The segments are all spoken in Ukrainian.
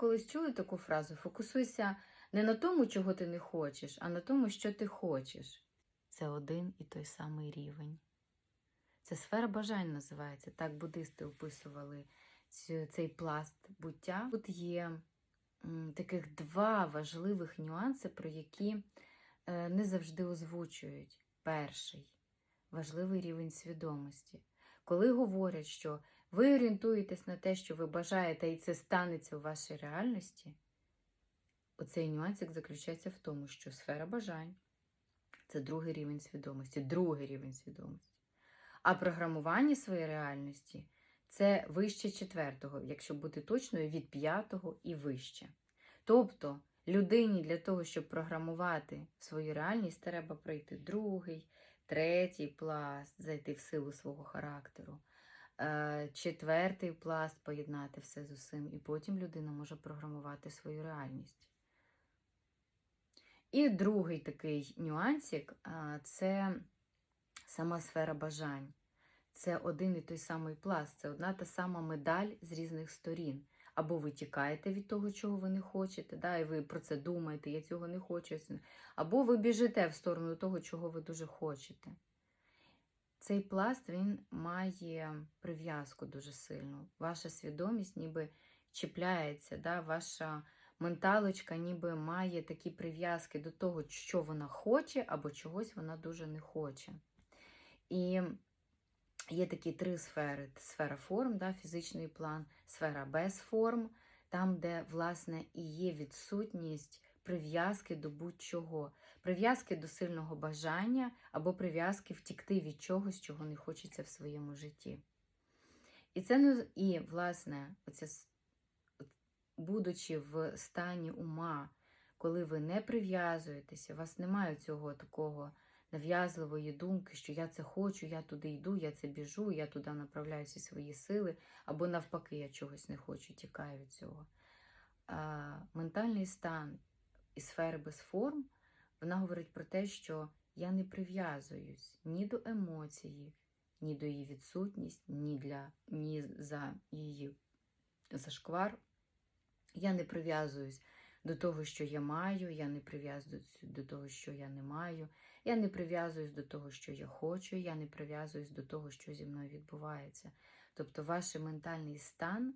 колись чули таку фразу: фокусуйся не на тому, чого ти не хочеш, а на тому, що ти хочеш. Це один і той самий рівень. Це сфера бажань називається. Так буддисти описували цей пласт буття. Тут є таких два важливих нюанси, про які е, не завжди озвучують. Перший важливий рівень свідомості. Коли говорять, що ви орієнтуєтесь на те, що ви бажаєте, і це станеться у вашій реальності, оцей нюансик заключається в тому, що сфера бажань це другий рівень свідомості, другий рівень свідомості. А програмування своєї реальності це вище четвертого, якщо бути точною, від п'ятого і вище. Тобто людині для того, щоб програмувати свою реальність, треба пройти другий, третій пласт, зайти в силу свого характеру, е, четвертий пласт поєднати все з усім, і потім людина може програмувати свою реальність. І другий такий нюансик це сама сфера бажань. Це один і той самий пласт, це одна та сама медаль з різних сторін. Або ви тікаєте від того, чого ви не хочете, да, і ви про це думаєте, я цього не хочу. Або ви біжите в сторону того, чого ви дуже хочете. Цей пласт він має прив'язку дуже сильну. Ваша свідомість ніби чіпляється, да, ваша менталочка ніби має такі прив'язки до того, що вона хоче, або чогось вона дуже не хоче. І є такі три сфери: сфера форм, да, фізичний план, сфера без форм, там, де, власне, і є відсутність прив'язки до будь-чого, прив'язки до сильного бажання або прив'язки втікти від чогось, чого не хочеться в своєму житті. І це не і, власне, от, будучи в стані ума, коли ви не прив'язуєтеся, у вас немає цього такого нав'язливої думки, що я це хочу, я туди йду, я це біжу, я туди направляю всі свої сили, або навпаки, я чогось не хочу, тікаю від цього. А, ментальний стан і сфери без форм, вона говорить про те, що я не прив'язуюсь ні до емоції, ні до її відсутність, ні, для, ні за її зашквар. Я не прив'язуюсь до того, що я маю, я не прив'язуюсь до того, що я не маю. Я не прив'язуюсь до того, що я хочу, я не прив'язуюсь до того, що зі мною відбувається. Тобто ваш ментальний стан,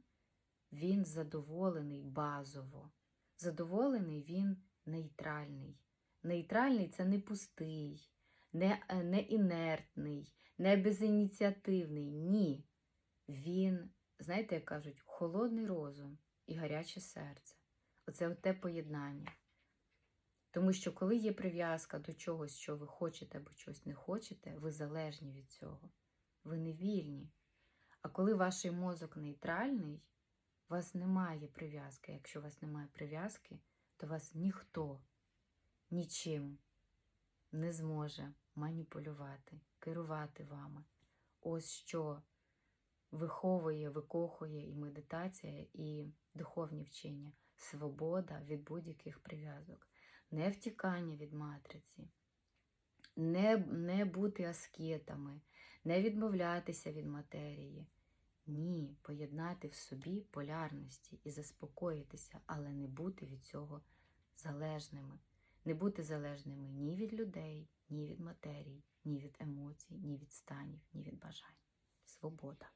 він задоволений базово. Задоволений він нейтральний. Нейтральний це не пустий, не, е, не інертний, не безініціативний. Ні. Він, знаєте, як кажуть, холодний розум і гаряче серце. Оце те поєднання. Тому що коли є прив'язка до чогось, що ви хочете або чогось не хочете, ви залежні від цього. Ви не вільні. А коли ваш мозок нейтральний, у вас немає прив'язки. Якщо у вас немає прив'язки, то вас ніхто нічим не зможе маніпулювати, керувати вами. Ось що виховує, викохує і медитація, і духовні вчення, свобода від будь-яких прив'язок, не втікання від матриці, не, не бути аскетами, не відмовлятися від матерії. Ні, поєднати в собі полярності і заспокоїтися, але не бути від цього залежними. Не бути залежними ні від людей, ні від матерії, ні від емоцій, ні від станів, ні від бажань. Свобода.